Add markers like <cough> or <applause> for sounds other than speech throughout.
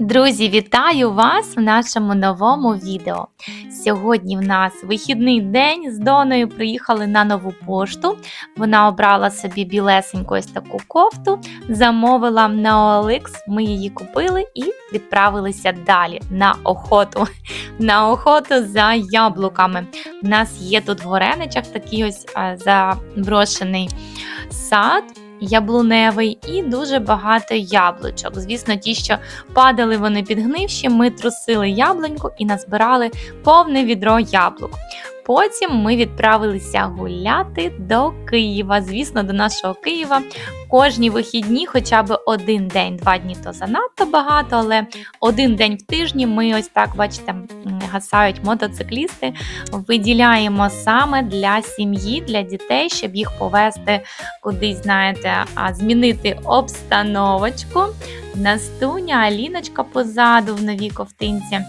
Друзі, вітаю вас в нашому новому відео. Сьогодні в нас вихідний день. З Доною приїхали на нову пошту. Вона обрала собі білесеньку ось таку кофту, замовила на OLX, Ми її купили і відправилися далі на охоту. <laughs> На охоту за яблуками. У нас є тут в Гореничах такий ось заброшений сад. Яблуневий і дуже багато яблучок. Звісно, ті, що падали вони підгнивші, ми трусили яблуньку і назбирали повне відро яблук. Потім ми відправилися гуляти до Києва. Звісно, до нашого Києва. Кожні вихідні, хоча б один день, два дні то занадто багато, але один день в тижні ми ось так, бачите, гасають мотоциклісти. Виділяємо саме для сім'ї, для дітей, щоб їх повезти кудись, знаєте, а змінити обстановочку. Настуня, Аліночка позаду в новій ковтинці.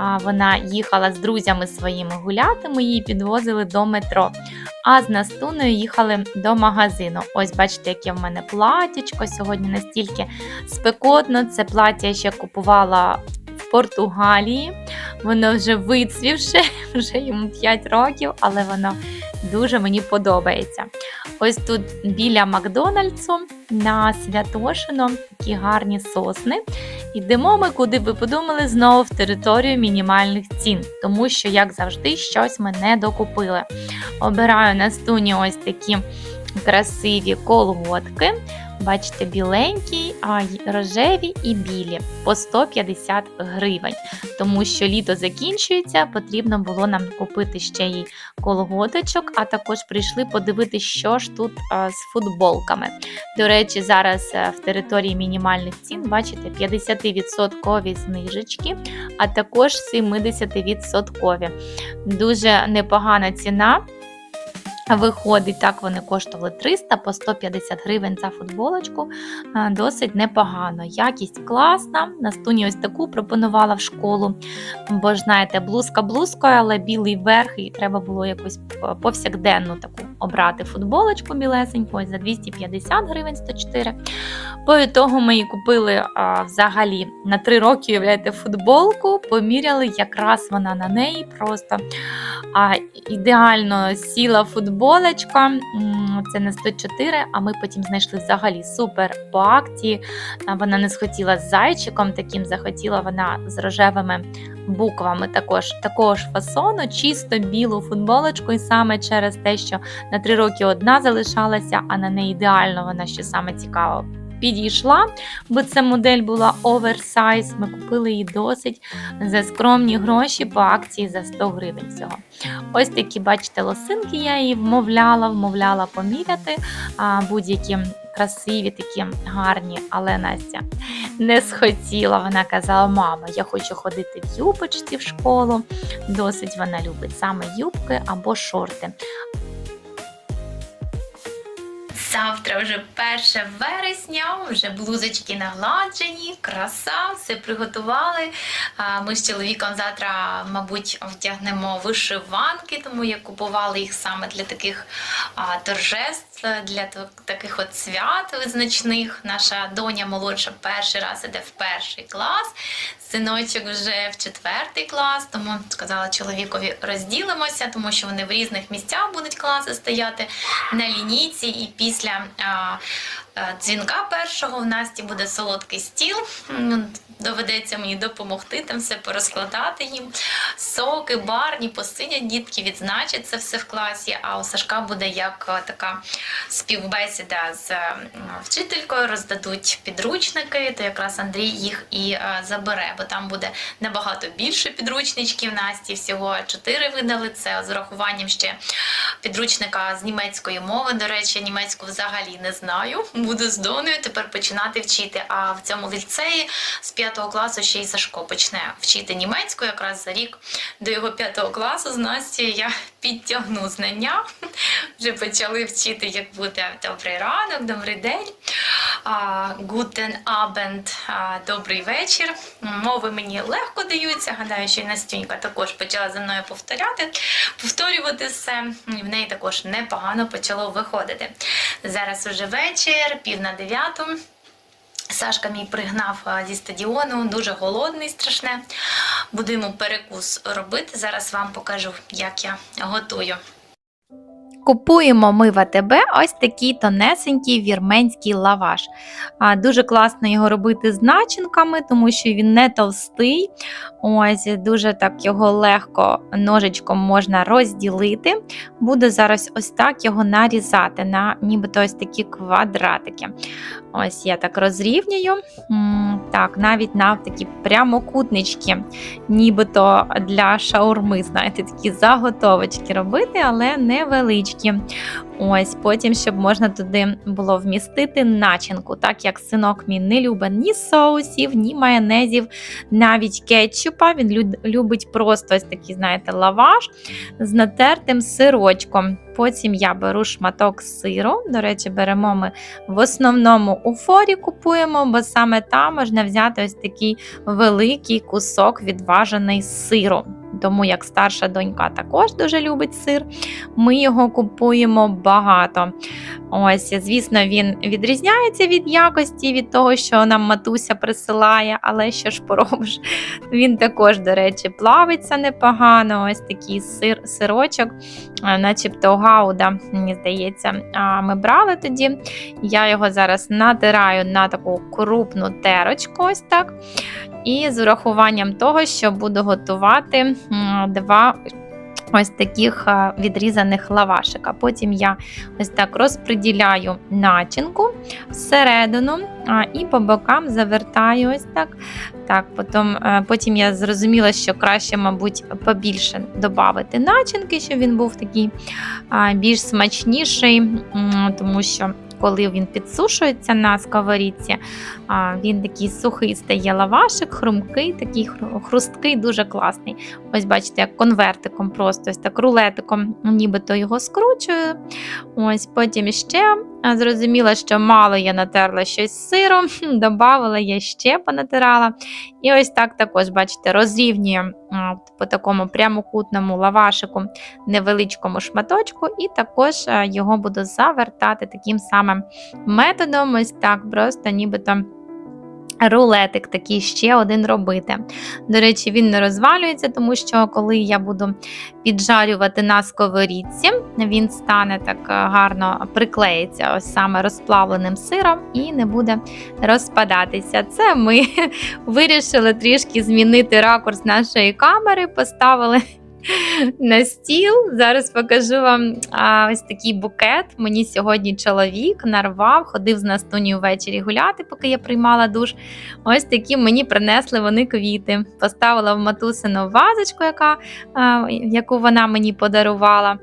А вона їхала з друзями своїми гуляти, ми її підвозили до метро. А з Настуною їхали до магазину. Ось бачите, яке в мене платічко. Сьогодні настільки спекотно. Це плаття ще купувала в Португалії. Воно вже вицвівше, <laughs> вже йому 5 років, але воно дуже мені подобається. Ось тут біля Макдональдсу на Святошино такі гарні сосни. Йдемо ми, куди ви подумали, знову в територію мінімальних цін, тому що, як завжди, щось ми не докупили. Обираю на стуні ось такі красиві колготки. Бачите, біленькі, а рожеві і білі по 150 гривень. Тому що літо закінчується, потрібно було нам купити ще й колготочок, а також прийшли подивитися, що ж тут а, з футболками. До речі, зараз е, в території мінімальних цін, бачите, 50% знижечки, а також 70%. Дуже непогана ціна. Виходить, так вони коштували 300 по 150 гривень за футболочку. Досить непогано. Якість класна. Настуні ось таку пропонувала в школу. Бо ж знаєте, блузка блузкою, але білий верх, і треба було якусь е, повсякденну таку обрати футболочку білесеньку, за 250 гривень 104. По ітогу ми її купили а, взагалі на 3 роки, уявляєте, футболку, поміряли, якраз вона на неї просто а, ідеально сіла футболочка. Це на 104, а ми потім знайшли взагалі супер по акції. Вона не схотіла з зайчиком, таким захотіла вона з рожевими буквами також такого ж фасону, чисто білу футболочку, і саме через те, що на 3 роки одна залишалася, а на неї ідеально вона що саме цікаво. Підійшла, бо ця модель була оверсайз. Ми купили її досить за скромні гроші по акції за 100 гривень всього. Ось такі, бачите, лосинки я її вмовляла, вмовляла поміряти. Будь-які красиві, такі гарні, але Настя не схотіла. Вона казала: мама, я хочу ходити в юбочці в школу. Досить вона любить саме юбки або шорти. Завтра вже 1 вересня, вже блузочки нагладжені, краса, все приготували. Ми з чоловіком завтра, мабуть, втягнемо вишиванки, тому я купувала їх саме для таких торжеств, для таких от свят визначних. Наша доня молодша перший раз іде в перший клас. Синочок вже в четвертий клас, тому сказала чоловікові розділимося, тому що вони в різних місцях будуть класи стояти на лінійці. І після а, а, дзвінка першого в Насті буде солодкий стіл. Доведеться мені допомогти там все порозкладати їм. Соки, барні, посидять дітки, відзначать це все в класі. А у Сашка буде як е, така співбесіда з е, вчителькою, роздадуть підручники, то якраз Андрій їх і е, забере, бо там буде набагато більше підручничків. Насті всього чотири видали. Це з урахуванням ще підручника з німецької мови. До речі, німецьку взагалі не знаю. Буду з Доною тепер починати вчити. А в цьому ліцеї з п'ятого класу ще й Сашко почне вчити німецьку. Якраз за рік до його п'ятого класу з Настю я підтягну знання. Вже почали вчити, як буде добрий ранок, добрий день. Гутен Абенд, добрий вечір. Мови мені легко даються. Гадаю, що і Настюнька також почала за мною повторяти, повторювати все. І в неї також непогано почало виходити. Зараз уже вечір, пів на дев'яту. Сашка мій пригнав зі стадіону, дуже голодний, страшне. Буду йому перекус робити. Зараз вам покажу, як я готую. Купуємо ми в АТБ ось такий тонесенький вірменський лаваш. Дуже класно його робити з начинками, тому що він не товстий. Ось дуже так його легко ножичком можна розділити. Буду зараз ось так його нарізати на нібито ось такі квадратики. Ось я так розрівнюю. Так, навіть на такі прямокутнички, нібито для шаурми, знаєте, такі заготовочки робити, але невеличкі. Ось потім, щоб можна туди було вмістити начинку, так як синок мій не любить ні соусів, ні майонезів, навіть кетчупа. Він любить просто ось такий, знаєте, лаваш з натертим сирочком. Потім я беру шматок сиру. До речі, беремо ми в основному у форі купуємо, бо саме там можна взяти ось такий великий кусок відважений сиру. Тому як старша донька також дуже любить сир, ми його купуємо багато. Ось, звісно, він відрізняється від якості, від того, що нам матуся присилає, але що ж поробиш? Він також, до речі, плавиться непогано. Ось такий сир, сирочок, начебто гауда, мені здається, ми брали тоді. Я його зараз натираю на таку крупну терочку, ось так. І з урахуванням того, що буду готувати два ось таких відрізаних лавашика. Потім я ось так розподіляю начинку всередину і по бокам завертаю ось так. Так, потім, е, потім я зрозуміла, що краще, мабуть, побільше додати начинки, щоб він був такий більш смачніший, тому що. Коли він підсушується на сковорідці, він такий сухий стає лавашик, хрумкий, такий хрусткий, дуже класний. Ось бачите, як конвертиком, просто ось так рулетиком, нібито його скручую. Ось потім ще зрозуміла, що мало я натерла щось з сиром, <laughs> додавала, я ще понатирала. І ось так також, бачите, розрівнюю по такому прямокутному лавашику невеличкому шматочку, і також його буду завертати таким самим методом, ось так, просто нібито. Рулетик такий ще один робити. До речі, він не розвалюється, тому що коли я буду піджарювати на сковорідці, він стане так е, гарно приклеїться ось саме розплавленим сиром і не буде розпадатися. Це ми <laughs> вирішили трішки змінити ракурс нашої камери, поставили на стіл. Зараз покажу вам а, ось такий букет. Мені сьогодні чоловік нарвав, ходив з Настунію ввечері гуляти, поки я приймала душ. Ось такі мені принесли вони квіти. Поставила в матусину вазочку, яка, а, яку вона мені подарувала.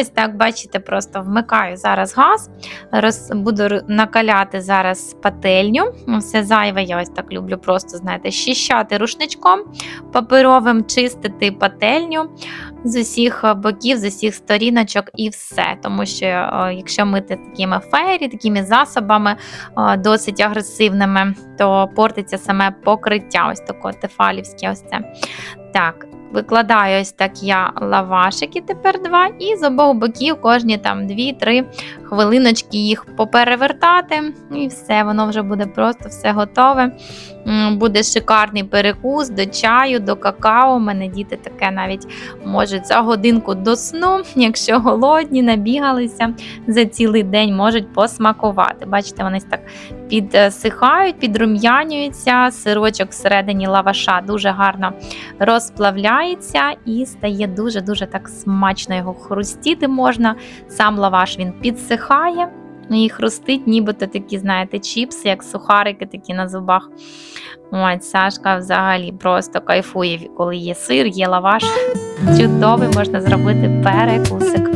Ось так, бачите, просто вмикаю зараз газ, роз, буду накаляти зараз пательню. Все зайве, я ось так люблю просто, знаєте, щищати рушничком паперовим, чистити пательню з усіх е, боків, з усіх сторіночок і все. Тому що е, якщо мити такими фейрі, такими засобами е, досить агресивними, то портиться саме покриття. Ось таке тефалівське. Ось це. Так, викладаю ось так я лавашики тепер два, і з обох боків кожні там 2-3 хвилиночки їх поперевертати, і все, воно вже буде просто все готове. Буде шикарний перекус до чаю, до какао. У мене діти таке навіть можуть за годинку до сну, якщо голодні, набігалися за цілий день, можуть посмакувати. Бачите, вони так підсихають, підрум'янюються. Сирочок всередині лаваша дуже гарно розплавляється і стає дуже-дуже так смачно його хрустіти можна. Сам лаваш він підсихає. І хрустить, нібито такі, знаєте, чіпси, як сухарики такі на зубах. Ось, Сашка взагалі просто кайфує, коли є сир, є лаваш. Чудовий можна зробити перекусик.